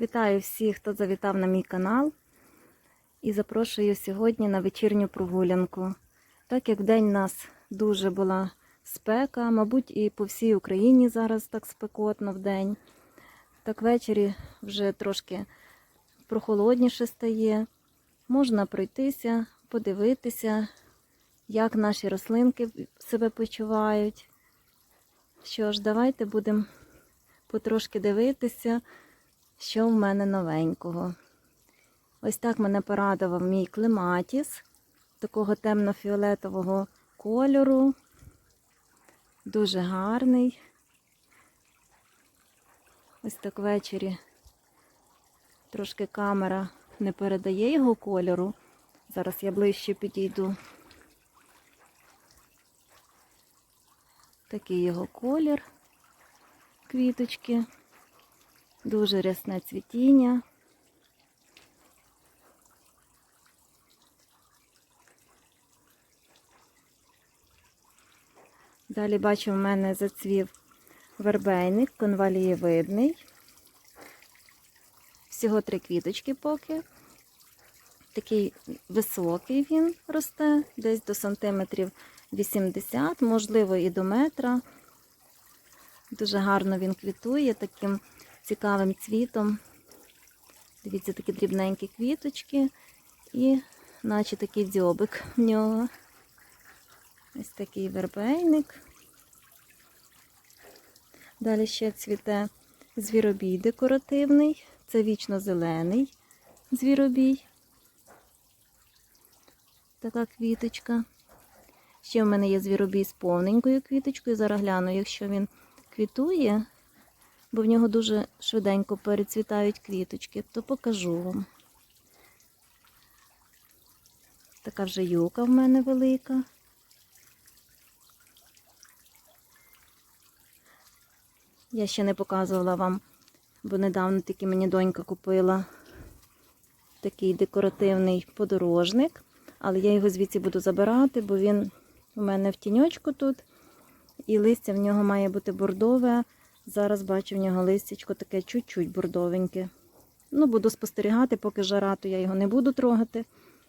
Вітаю всіх, хто завітав на мій канал. І запрошую сьогодні на вечірню прогулянку. Так як вдень у нас дуже була спека, мабуть, і по всій Україні зараз так спекотно вдень. Так ввечері вже трошки прохолодніше стає. Можна пройтися, подивитися, як наші рослинки себе почувають. Що ж, давайте будемо потрошки дивитися, що в мене новенького. Ось так мене порадував мій клематіс такого темно-фіолетового кольору. Дуже гарний. Ось так ввечері трошки камера не передає його кольору. Зараз я ближче підійду. Такий його колір квіточки. Дуже рясне цвітіння. Далі бачу, в мене зацвів вербейник, конвалієвидний. Всього три квіточки поки. Такий високий він росте, десь до сантиметрів 80, можливо, і до метра. Дуже гарно він квітує таким цікавим цвітом. Дивіться, такі дрібненькі квіточки і наче такий дзьобик в нього. Ось такий вербейник. Далі ще цвіте звіробій декоративний. Це вічно зелений звіробій. Така квіточка. Ще в мене є звіробій з повненькою квіточкою. Зараз гляну, якщо він квітує, бо в нього дуже швиденько перецвітають квіточки, то покажу вам. Така вже юка в мене велика. Я ще не показувала вам, бо недавно таки мені донька купила такий декоративний подорожник, але я його звідси буду забирати, бо він у мене в тіньочку тут. І листя в нього має бути бордове. Зараз бачу в нього листячко таке чуть-чуть бордовеньке. Ну, буду спостерігати, поки жара, то я його не буду трогати,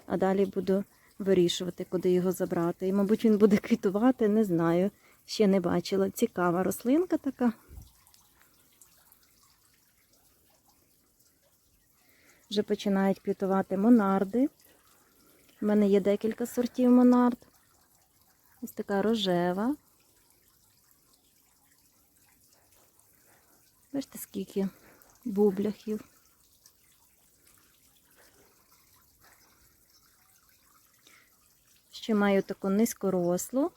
а далі буду вирішувати, куди його забрати. І, мабуть, він буде квітувати, не знаю. Ще не бачила. Цікава рослинка така. Вже починають квітувати монарди. У мене є декілька сортів монард. Ось така рожева. Бачите, скільки бубляхів. Ще маю таку низькорослу,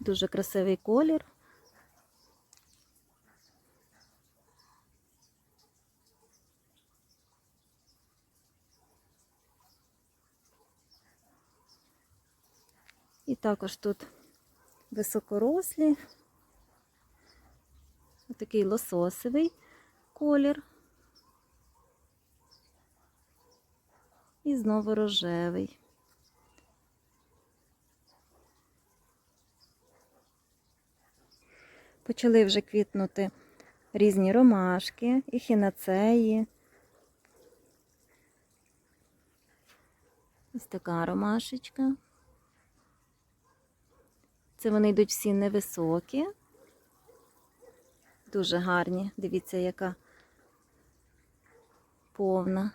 дуже красивий колір. І також тут високорослі, такий лососовий колір. І знову рожевий. Почали вже квітнути різні ромашки, і хінацеї. Ось така ромашечка. Це вони йдуть всі невисокі. Дуже гарні. Дивіться, яка повна.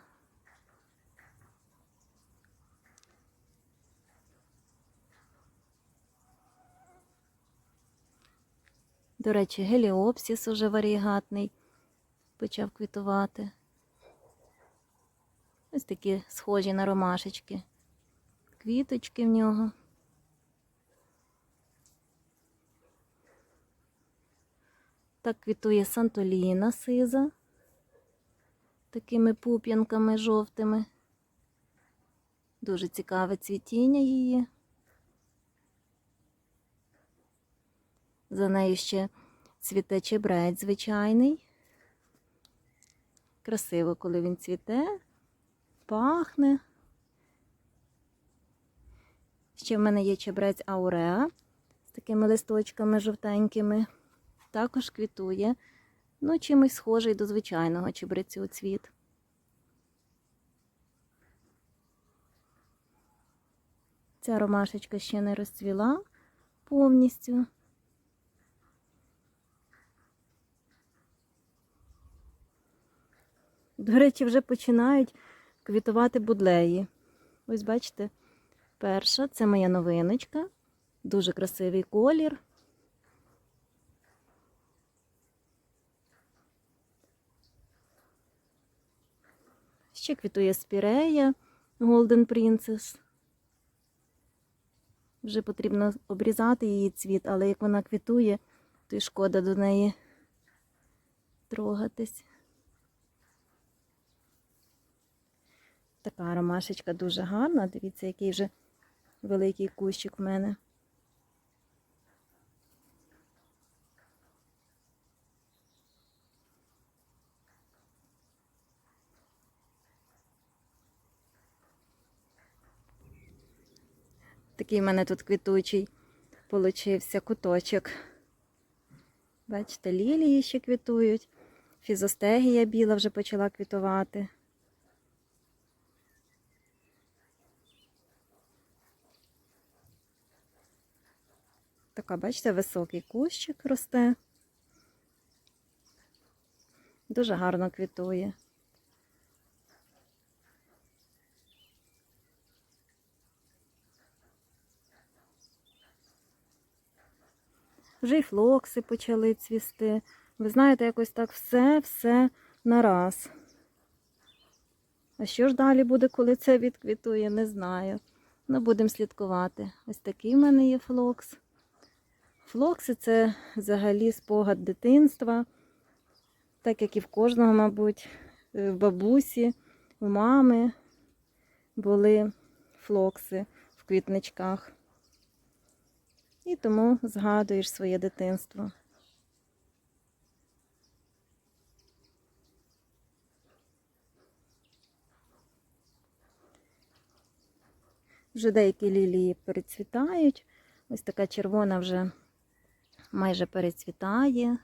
До речі, геліопсіс уже варігатний почав квітувати. Ось такі схожі на ромашечки. Квіточки в нього. Так квітує Сантоліна сиза, такими пуп'янками жовтими. Дуже цікаве цвітіння її. За нею ще цвіте чебрець звичайний. Красиво, коли він цвіте, пахне. Ще в мене є чебрець ауреа з такими листочками жовтенькими також квітує Ну, чимось схожий до звичайного чебрецю цвіт. Ця ромашечка ще не розцвіла повністю. До речі, вже починають квітувати будлеї. Ось бачите, перша це моя новиночка. Дуже красивий колір. Ще квітує спірея Golden Princess. Вже потрібно обрізати її цвіт, але як вона квітує, то й шкода до неї трогатись. Така ромашечка дуже гарна. Дивіться, який вже великий кущик в мене. Такий в мене тут квітучий получився куточок. Бачите, лілії ще квітують. Фізостегія біла вже почала квітувати. Така, бачите, високий кущик росте. Дуже гарно квітує. Вже й флокси почали цвісти. Ви знаєте, якось так все-все нараз. А що ж далі буде, коли це відквітує, не знаю. Ну, будемо слідкувати. Ось такий в мене є флокс. Флокси це взагалі спогад дитинства, так як і в кожного, мабуть, в бабусі, у мами були флокси в квітничках. І тому згадуєш своє дитинство. Вже деякі лілії перецвітають. Ось така червона вже майже перецвітає.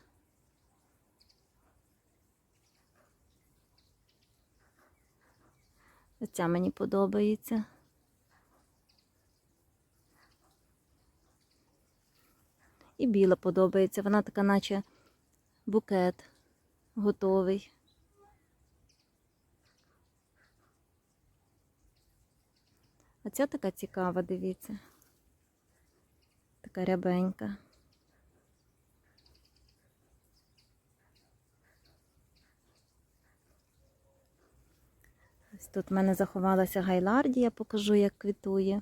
Оця мені подобається. І біла подобається. Вона така, наче букет готовий. А ця така цікава, дивіться. Така рябенька. Ось тут в мене заховалася гайлардія, покажу, як квітує.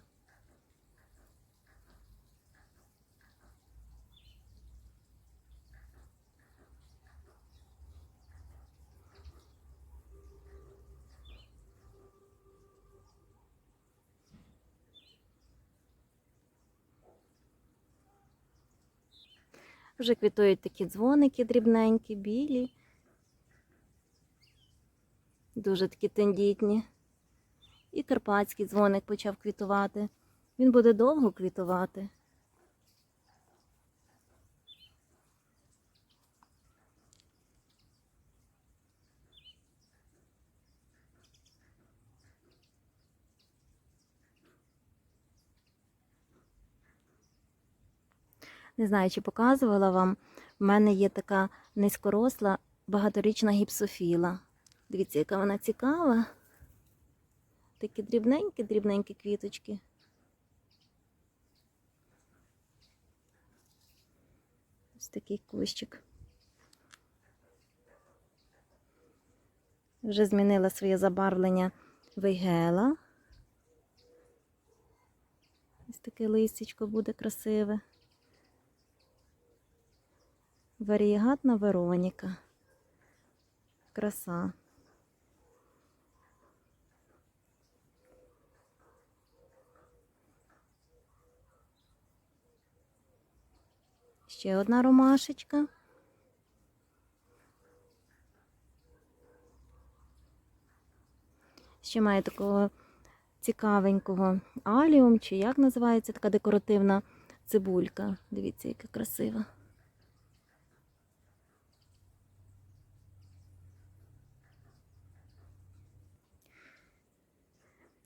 Вже квітують такі дзвоники дрібненькі, білі. Дуже такі тендітні. І карпатський дзвоник почав квітувати. Він буде довго квітувати. Не знаю, чи показувала вам. В мене є така низькоросла багаторічна гіпсофіла. Дивіться, яка вона цікава. Такі дрібненькі, дрібненькі квіточки. Ось такий кущик. Вже змінила своє забарвлення вейгела. Ось таке листячко буде красиве. Варієгатна Вероніка. Краса. Ще одна ромашечка. Ще має такого цікавенького аліум, чи як називається така декоративна цибулька. Дивіться, яка красива.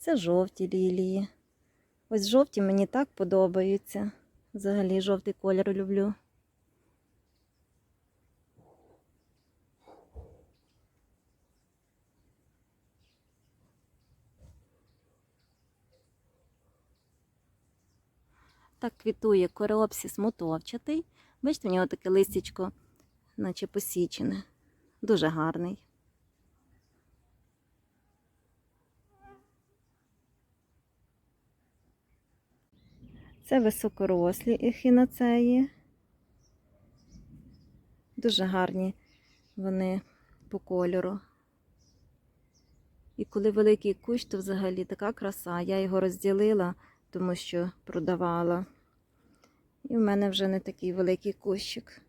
Це жовті лілії. Ось жовті мені так подобаються. Взагалі жовтий колір люблю. Так квітує кореопсіс мотовчатий. Бачите, в нього таке листячко, наче посічене. Дуже гарний. Це високорослі ехінацеї. Дуже гарні вони по кольору. І коли великий кущ, то взагалі така краса. Я його розділила, тому що продавала. І в мене вже не такий великий кущик.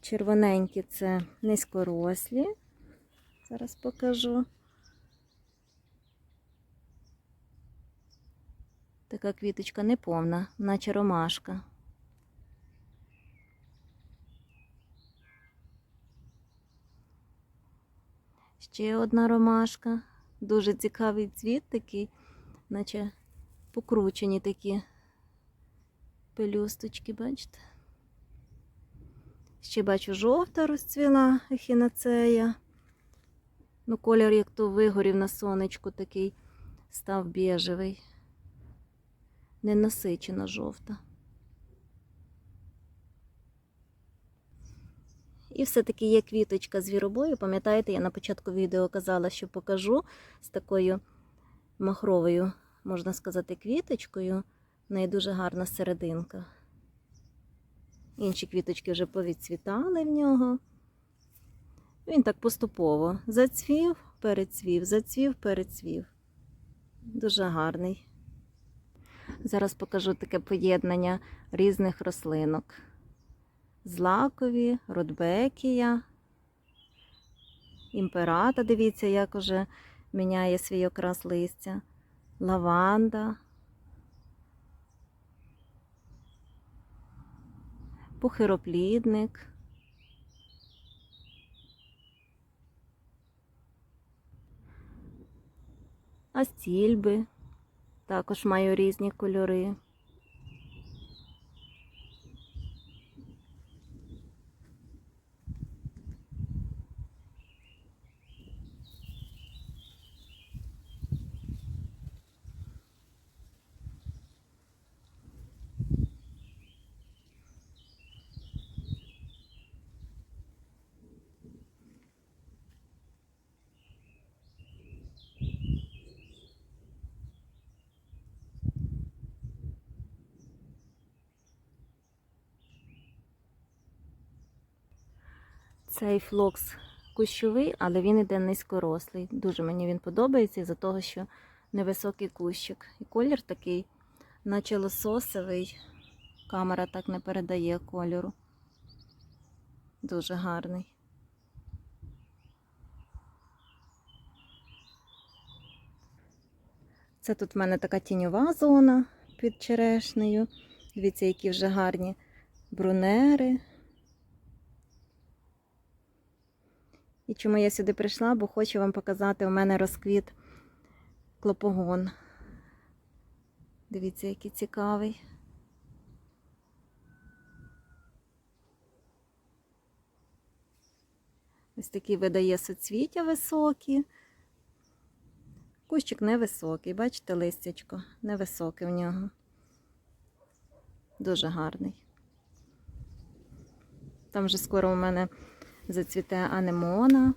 Червоненькі це низькорослі. Зараз покажу. Така квіточка неповна, наче ромашка. Ще одна ромашка. Дуже цікавий цвіт такий, наче покручені такі пелюсточки, бачите? Ще бачу жовта розцвіла ехінацея. Ну, колір, як то вигорів на сонечку, такий став біжевий ненасичена жовта. І все-таки є квіточка звіробою. Пам'ятаєте, я на початку відео казала, що покажу з такою махровою, можна сказати, квіточкою. В неї дуже гарна серединка. Інші квіточки вже повідцвітали в нього. Він так поступово зацвів, перецвів, зацвів, перецвів. Дуже гарний. Зараз покажу таке поєднання різних рослинок. Злакові, рудбекія, імперата, дивіться, як уже міняє свій окрас листя, лаванда, пухироплідник. Астільби. Також маю різні кольори. Цей флокс кущовий, але він іде низькорослий. Дуже мені він подобається із-за того, що невисокий кущик. І колір такий, наче лососовий. Камера так не передає кольору. Дуже гарний. Це тут в мене така тіньова зона під черешнею. Дивіться, які вже гарні брунери. І чому я сюди прийшла, бо хочу вам показати, у мене розквіт клопогон. Дивіться, який цікавий. Ось такий видає соцвіття високі. Кущик невисокий, бачите, листячко, невисоке в нього. Дуже гарний. Там вже скоро у мене зацвіте анемона.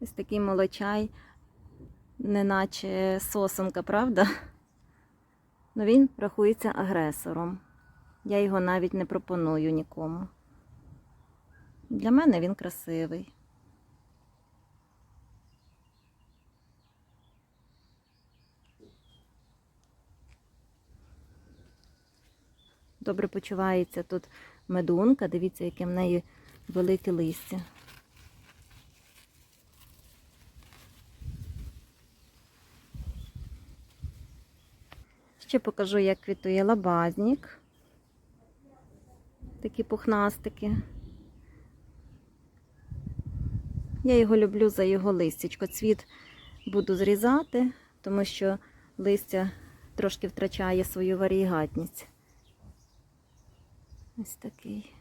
Ось такий молочай, неначе сосунка, правда? Ну він рахується агресором. Я його навіть не пропоную нікому. Для мене він красивий. Добре почувається тут медунка. Дивіться, яке в неї велике листя. Ще покажу, як квітує лабазнік. Такі пухнастики. Я його люблю за його листячко. Цвіт буду зрізати, тому що листя трошки втрачає свою варігатність. Ось такий.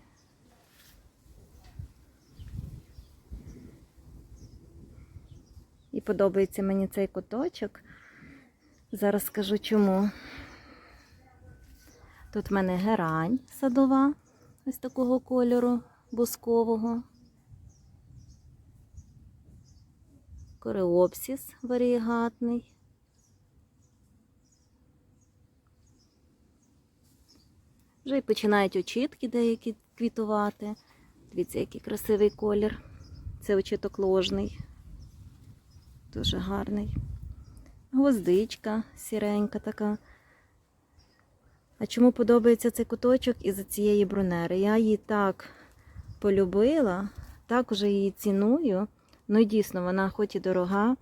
І подобається мені цей куточок. Зараз скажу чому. Тут в мене герань садова, ось такого кольору бускового. Кореопсіс варієгатний. Вже й починають очітки деякі квітувати. Дивіться, який красивий колір. Це очіток ложний. Дуже гарний. Гвоздичка сіренька така. А чому подобається цей куточок із-за цієї брунери? Я її так полюбила, так уже її ціную. Ну і дійсно, вона хоч і дорога,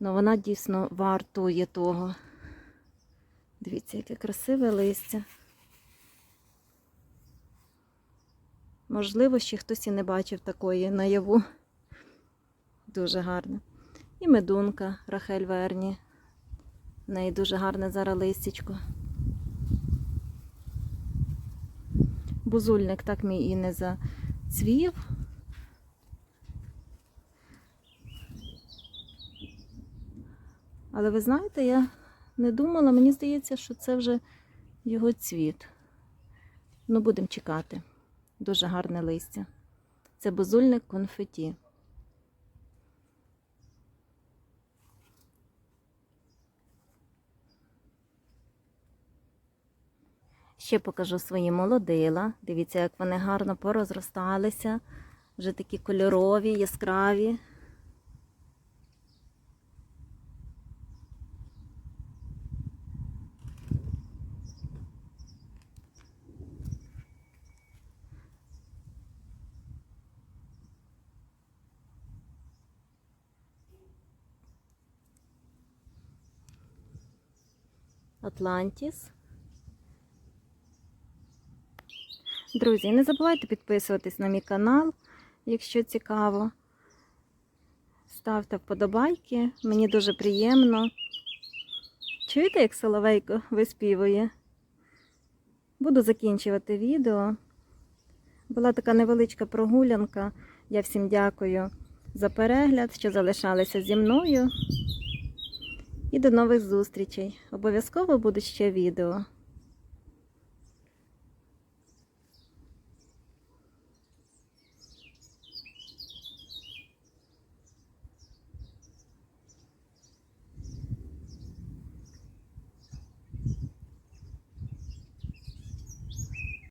але вона дійсно вартує того. Дивіться, яке красиве листя. Можливо, ще хтось і не бачив такої наяву. Дуже гарно. І медунка Рахель Верні. В неї дуже гарне зараз листячко. Бузульник так мій і не зацвів. Але ви знаєте, я не думала, мені здається, що це вже його цвіт. Ну, будемо чекати. Дуже гарне листя. Це бузульник конфеті. Ще покажу свої молодила. Дивіться, як вони гарно порозросталися. Вже такі кольорові, яскраві. Атлантіс. Друзі, не забувайте підписуватись на мій канал, якщо цікаво. Ставте вподобайки, мені дуже приємно. Чуєте, як соловейко виспівує? Буду закінчувати відео. Була така невеличка прогулянка. Я всім дякую за перегляд, що залишалися зі мною. І до нових зустрічей. Обов'язково будуть ще відео.